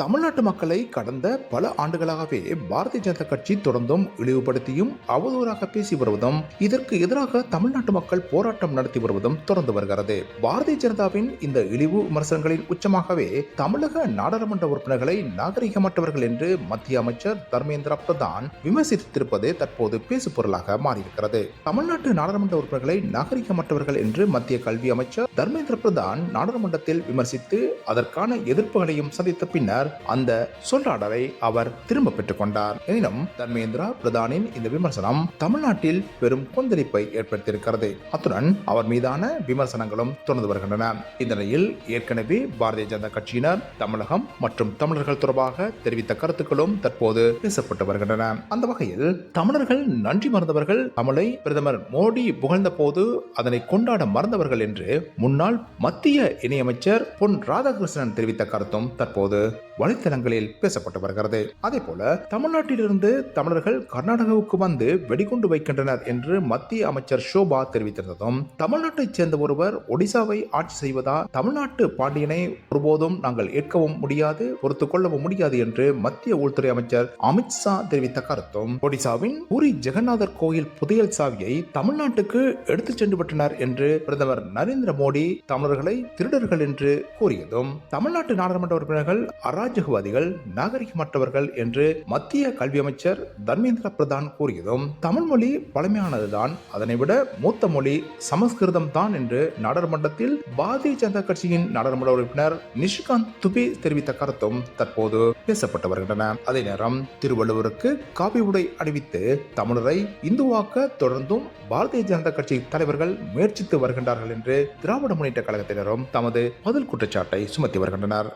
தமிழ்நாட்டு மக்களை கடந்த பல ஆண்டுகளாகவே பாரதிய ஜனதா கட்சி தொடர்ந்தும் இழிவுபடுத்தியும் அவதூறாக பேசி வருவதும் இதற்கு எதிராக தமிழ்நாட்டு மக்கள் போராட்டம் நடத்தி வருவதும் தொடர்ந்து வருகிறது. பாரதிய ஜனதாவின் இந்த இழிவு விமர்சனங்களின் உச்சமாகவே தமிழக நாடாளுமன்ற உறுப்பினர்களை நாகரிகமற்றவர்கள் என்று மத்திய அமைச்சர் தர்மேந்திர பிரதான் விமர்சித்திருப்பது தற்போது பேசு பொருளாக மாறியிருக்கிறது. தமிழ்நாட்டு நாடாளுமன்ற உறுப்பினர்களை நாகரிகமற்றவர்கள் என்று மத்திய கல்வி அமைச்சர் தர்மேந்திர பிரதான் நாடாளுமன்றத்தில் விமர்சித்து அதற்கான எதிர்ப்புகளையும் சந்தித்த பின்னர் அந்த சொல்லாடலை அவர் திரும்ப பெற்றுக் கொண்டார். எனினும் தர்மேந்திரா பிரதானின் இந்த விமர்சனம் தமிழ்நாட்டில் பெரும் கொந்தளிப்பை ஏற்படுத்தியிருக்கிறது. அத்துடன் அவர் மீதான விமர்சனங்களும் தொடர்ந்து வருகின்றன. இந்த நிலையில் ஏற்கனவே பாரதிய ஜனதா கட்சியினர் தமிழகம் மற்றும் தமிழர்கள் தொடர்பாக தெரிவித்த கருத்துக்களும் தற்போது பேசப்பட்டு வருகின்றன. அந்த வகையில் தமிழர்கள் நன்றி மறந்தவர்கள் தமிழை பிரதமர் மோடி புகழ்ந்த போது அதனை கொண்டாட மறந்தவர்கள் என்று முன்னாள் மத்திய இணையமைச்சர் பொன் ராதாகிருஷ்ணன் தெரிவித்த கருத்தும் தற்போது வலைத்தளங்களில் பேசப்பட்டு வருகிறது. அதே போல தமிழ்நாட்டிலிருந்து தமிழர்கள் கர்நாடகாவுக்கு வந்து வெடிகுண்டு வைக்கின்றனர் என்று மத்திய அமைச்சர் ஷோபா தெரிவித்திருந்ததும் தமிழ்நாட்டைச் சேர்ந்த ஒருவர் ஒடிசாவை ஆட்சி செய்வதா தமிழ்நாட்டு பாண்டியனை ஒருபோதும் நாங்கள் ஏற்கவும் முடியாது பொறுத்துக் கொள்ளவும் முடியாது என்று மத்திய உள்துறை அமைச்சர் அமித்ஷா தெரிவித்த கருத்தும் ஒடிசாவின் பூரி ஜெகநாதர் கோயில் புதையல் சாவியை தமிழ்நாட்டுக்கு எடுத்துச் சென்று விட்டனர் என்று பிரதமர் நரேந்திர மோடி தமிழர்களை திருடர்கள் என்று கூறியதும் தமிழ்நாட்டு நாடாளுமன்ற உறுப்பினர்கள் அராஜகவாதிகள் நாகரிகமற்றவர்கள் என்று மத்திய கல்வி அமைச்சர் தர்மேந்திர பிரதான் கூறியதும் தமிழ் மொழி பழமையானதுதான் அதனை விட மூத்த மொழி சமஸ்கிருதம் தான் என்று நாடாளுமன்றத்தில் பாரதிய ஜனதா கட்சியின் நாடாளுமன்ற உறுப்பினர் நிஷிகாந்த் துபே தெரிவித்த கருத்தும் தற்போது பேசப்பட்டு வருகின்றன. அதே நேரம் திருவள்ளுவருக்கு காவி உடை அணிவித்து தமிழரை இந்துவாக்க தொடர்ந்தும் பாரதிய ஜனதா கட்சி தலைவர்கள் முயற்சித்து வருகின்றார்கள் என்று திராவிட முன்னேற்ற கழகத்தினரும் தமது பதில் குற்றச்சாட்டை சுமத்தி வருகின்றனர்.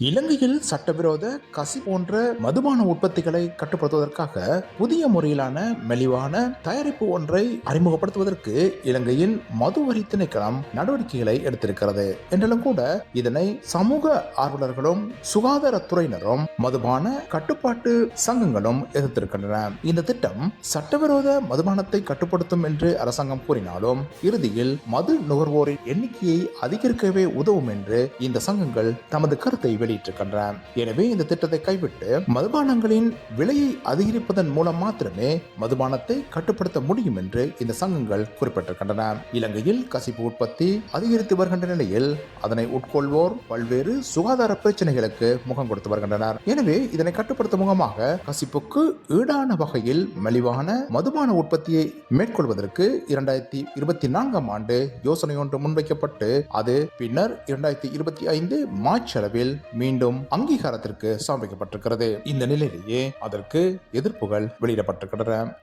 இலங்கையில் சட்டவிரோத கசி போன்ற மதுபான உற்பத்திகளை கட்டுப்படுத்துவதற்காக புதிய முறையிலான மெலிவான தயாரிப்பு ஒன்றை அறிமுகப்படுத்துவதற்கு இலங்கையின் மது வரி திணைக்களம் நடவடிக்கைகளை எடுத்திருக்கிறது. என்றாலும் கூட இதனை சமூக ஆர்வலர்களும் சுகாதாரத்துறையினரும் மதுபான கட்டுப்பாட்டு சங்கங்களும் எதிர்த்திருக்கின்றன. இந்த திட்டம் சட்டவிரோத மதுபானத்தை கட்டுப்படுத்தும் என்று அரசாங்கம் கூறினாலும் இறுதியில் மது நுகர்வோரின் எண்ணிக்கையை அதிகரிக்கவே உதவும் என்று இந்த சங்கங்கள் தமது கருத்தை வெளியிட்டிருக்கின்றன. எனவே இந்த திட்டத்தை கைவிட்டு மதுபானங்களின் விலையை அதிகரிப்பதன் மூலம் மாத்திரமே மதுபானத்தை கட்டுப்படுத்த முடியும் என்று இந்த சங்கங்கள் குறிப்பிட்டிருக்கின்றன. இலங்கையில் கசிப்பு உற்பத்தி அதிகரித்து வருகின்ற நிலையில் அதனை உட்கொள்வோர் பல்வேறு சுகாதார பிரச்சனைகளுக்கு முகம் கொடுத்து வருகின்றனர். எனவே இதனை கட்டுப்படுத்தும் முகமாக கசிப்புக்கு ஈடான வகையில் மலிவான மதுபான உற்பத்தியை மேற்கொள்வதற்கு இரண்டாயிரத்தி இருபத்தி நான்காம் ஆண்டு யோசனை ஒன்று முன்வைக்கப்பட்டு அது பின்னர் இரண்டாயிரத்தி இருபத்தி ஐந்து மார்ச் அளவில் மீண்டும் அங்கீகாரத்திற்கு சமர்ப்பிக்கப்பட்டிருக்கிறது. இந்த நிலையிலேயே அதற்கு எதிர்ப்புகள் வெளியிடப்பட்டிருக்கின்றன.